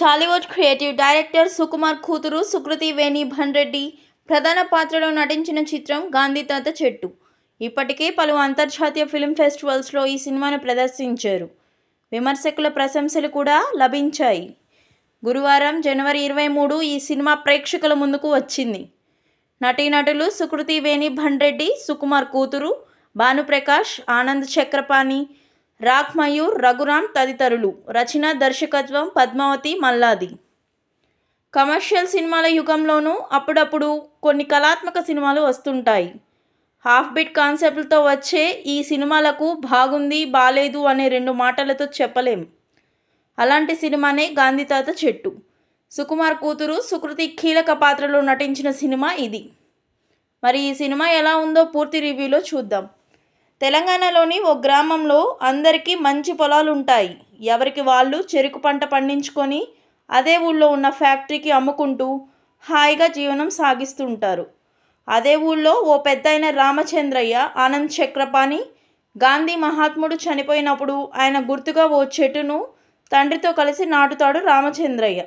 Tollywood creative director Sukumar కూతురు సుకృతి వేణి భన్రెడ్డి ప్రధాన పాత్రలో నటించిన చిత్రం గాంధీ తాత చెట్టు. ఇప్పటికే పలు అంతర్జాతీయ ఫిల్మ్ ఫెస్టివల్స్లో ఈ సినిమాను ప్రదర్శించారు. విమర్శకుల ప్రశంసలు కూడా లభించాయి. గురువారం జనవరి ఇరవై మూడు ఈ సినిమా ప్రేక్షకుల ముందుకు వచ్చింది. నటీనటులు సుకృతి వేణి భన్రెడ్డి సుకుమార్ కూతురు భానుప్రకాష్ ఆనంద్ చక్రపాణి రాక్ మయూర్ రఘురామ్ తదితరులు. రచన దర్శకత్వం పద్మావతి మల్లాది. కమర్షియల్ సినిమాల యుగంలోనూ అప్పుడప్పుడు కొన్ని కళాత్మక సినిమాలు వస్తుంటాయి. హాఫ్ బిట్ కాన్సెప్ట్లతో వచ్చే ఈ సినిమాలకు బాగుంది బాలేదు అనే రెండు మాటలతో చెప్పలేం. అలాంటి సినిమానే గాంధీ తాత చెట్టు. సుకుమార్ కూతురు సుకృతి కీలక పాత్రలో నటించిన సినిమా ఇది. మరి ఈ సినిమా ఎలా ఉందో పూర్తి రివ్యూలో చూద్దాం. తెలంగాణలోని ఓ గ్రామంలో అందరికీ మంచి పొలాలు ఉంటాయి ఎవరికి వాళ్ళు చెరుకు పంట పండించుకొని అదే ఊళ్ళో ఉన్న ఫ్యాక్టరీకి అమ్ముకుంటూ హాయిగా జీవనం సాగిస్తుంటారు. అదే ఊళ్ళో ఓ పెద్దయిన రామచంద్రయ్య ఆనంద్ చక్రపాణి గాంధీ మహాత్ముడు చనిపోయినప్పుడు ఆయన గుర్తుగా ఓ చెట్టును తండ్రితో కలిసి నాటుతాడు రామచంద్రయ్య.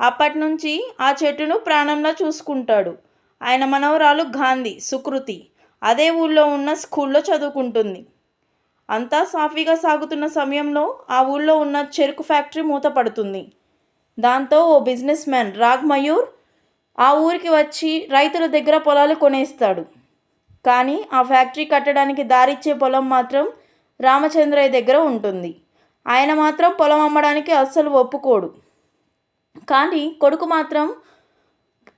అప్పటి నుంచి ఆ చెట్టును ప్రాణంలా చూసుకుంటాడు. ఆయన మనవరాలు గాంధీ సుకృతి. అదే ఊళ్ళో ఉన్న స్కూల్లో చదువుకుంటుంది. అంతా సాఫీగా సాగుతున్న సమయంలో ఆ ఊళ్ళో ఉన్న చెరుకు ఫ్యాక్టరీ మూతపడుతుంది. దాంతో ఓ బిజినెస్ మ్యాన్ రాగ్ మయూర్ ఆ ఊరికి వచ్చి రైతుల దగ్గర పొలాలు కొనేస్తాడు. కానీ ఆ ఫ్యాక్టరీ కట్టడానికి దారిచ్చే పొలం మాత్రం రామచంద్రయ్య దగ్గర ఉంటుంది. ఆయన మాత్రం పొలం అమ్మడానికి అస్సలు ఒప్పుకోడు. కానీ కొడుకు మాత్రం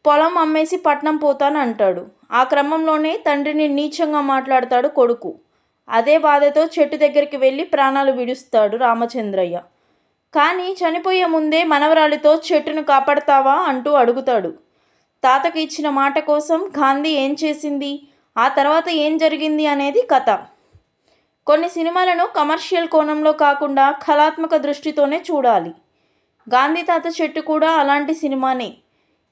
పొలం అమ్మేసి పట్నం పోతాను అంటాడు ఆ క్రమంలోనే తండ్రిని నీచంగా మాట్లాడతాడు కొడుకు. అదే బాధతో చెట్టు దగ్గరికి వెళ్ళి ప్రాణాలు విడుస్తాడు రామచంద్రయ్య. కానీ చనిపోయే ముందే మనవరాలితో చెట్టును కాపాడతావా అంటూ అడుగుతాడు. తాతకి ఇచ్చిన మాట కోసం గాంధీ ఏం చేసింది? ఆ తర్వాత ఏం జరిగింది అనేది కథ. కొన్ని సినిమాలను కమర్షియల్ కోణంలో కాకుండా కళాత్మక దృష్టితోనే చూడాలి. గాంధీ తాత చెట్టు కూడా అలాంటి సినిమానే.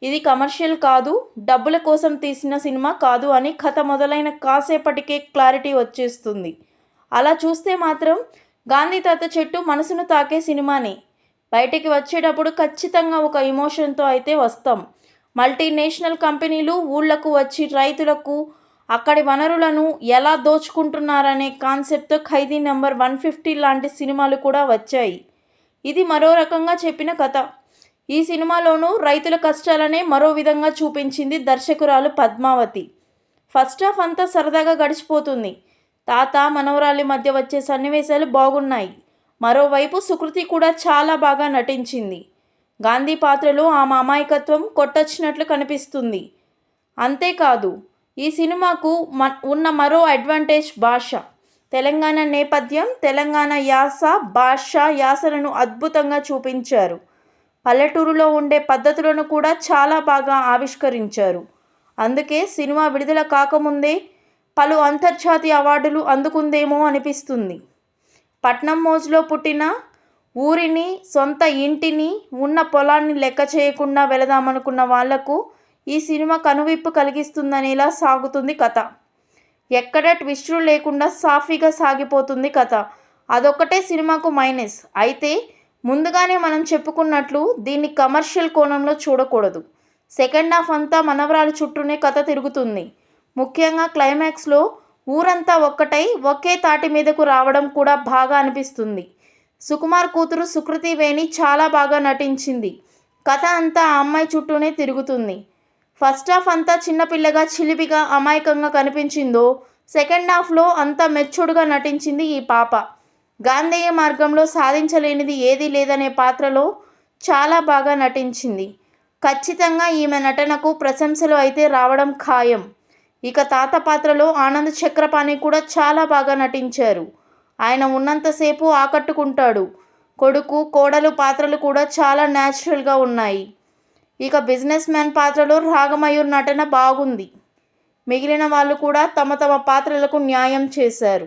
ఇది కమర్షియల్ కాదు డబ్బుల కోసం తీసిన సినిమా కాదు అని కథ మొదలైన కాసేపటికే క్లారిటీ వచ్చేస్తుంది. అలా చూస్తే మాత్రం గాంధీ తాత చెట్టు మనసును తాకే సినిమానే. బయటికి వచ్చేటప్పుడు ఖచ్చితంగా ఒక ఇమోషన్తో అయితే వస్తాం. మల్టీనేషనల్ కంపెనీలు ఊళ్ళకు వచ్చి రైతులకు అక్కడి వనరులను ఎలా దోచుకుంటున్నారనే కాన్సెప్ట్తో ఖైదీ నెంబర్ వన్ ఫిఫ్టీ లాంటి సినిమాలు కూడా వచ్చాయి. ఇది మరో రకంగా చెప్పిన కథ. ఈ సినిమాలోనూ రైతుల కష్టాలనే మరో విధంగా చూపించింది దర్శకురాలు పద్మావతి. ఫస్ట్ హాఫ్ అంతా సరదాగా గడిచిపోతుంది. తాత మనవరాలి మధ్య వచ్చే సన్నివేశాలు బాగున్నాయి. మరోవైపు సుకృతి కూడా చాలా బాగా నటించింది. గాంధీ పాత్రలో ఆమె అమాయకత్వం కొట్టొచ్చినట్లు కనిపిస్తుంది. అంతేకాదు ఈ సినిమాకు మ ఉన్న మరో అడ్వాంటేజ్ భాష. తెలంగాణ నేపథ్యం తెలంగాణ యాస భాష యాసలను అద్భుతంగా చూపించారు. పల్లెటూరులో ఉండే పద్ధతులను కూడా చాలా బాగా ఆవిష్కరించారు. అందుకే సినిమా విడుదల కాకముందే పలు అంతర్జాతీయ అవార్డులు అందుకుందేమో అనిపిస్తుంది. పట్నం మోజులో పుట్టిన ఊరిని సొంత ఇంటిని ఉన్న పొలాన్ని లెక్క చేయకుండా వెళదామనుకున్న వాళ్ళకు ఈ సినిమా కనువిప్పు కలిగిస్తుందనేలా సాగుతుంది కథ. ఎక్కడ ట్విస్టులు లేకుండా సాఫీగా సాగిపోతుంది కథ. అదొక్కటే సినిమాకు మైనస్. అయితే ముందుగానే మనం చెప్పుకున్నట్లు దీన్ని కమర్షియల్ కోణంలో చూడకూడదు. సెకండ్ హాఫ్ అంతా మనవరాలు చుట్టూనే కథ తిరుగుతుంది. ముఖ్యంగా క్లైమాక్స్లో ఊరంతా ఒక్కటై ఒకే తాటి మీదకు రావడం కూడా బాగా అనిపిస్తుంది. సుకుమార్ కూతురు సుకృతి వేణి చాలా బాగా నటించింది. కథ అంతా ఆ అమ్మాయి చుట్టూనే తిరుగుతుంది. ఫస్ట్ హాఫ్ అంతా చిన్నపిల్లగా చిలిపిగా అమాయకంగా కనిపించిందో సెకండ్ హాఫ్లో అంతా మెచ్చుడుగా నటించింది ఈ పాప. గాంధేయ మార్గంలో సాధించలేనిది ఏదీ లేదనే పాత్రలో చాలా బాగా నటించింది. ఖచ్చితంగా ఈమె నటనకు ప్రశంసలు అయితే రావడం ఖాయం. ఇక తాత పాత్రలో ఆనంద్ చక్రపాణి కూడా చాలా బాగా నటించారు. ఆయన ఉన్నంతసేపు ఆకట్టుకుంటాడు. కొడుకు కోడలు పాత్రలు కూడా చాలా న్యాచురల్గా ఉన్నాయి. ఇక బిజినెస్ మ్యాన్ పాత్రలో రాగమయూర్ నటన బాగుంది. మిగిలిన వాళ్ళు కూడా తమ తమ పాత్రలకు న్యాయం చేశారు.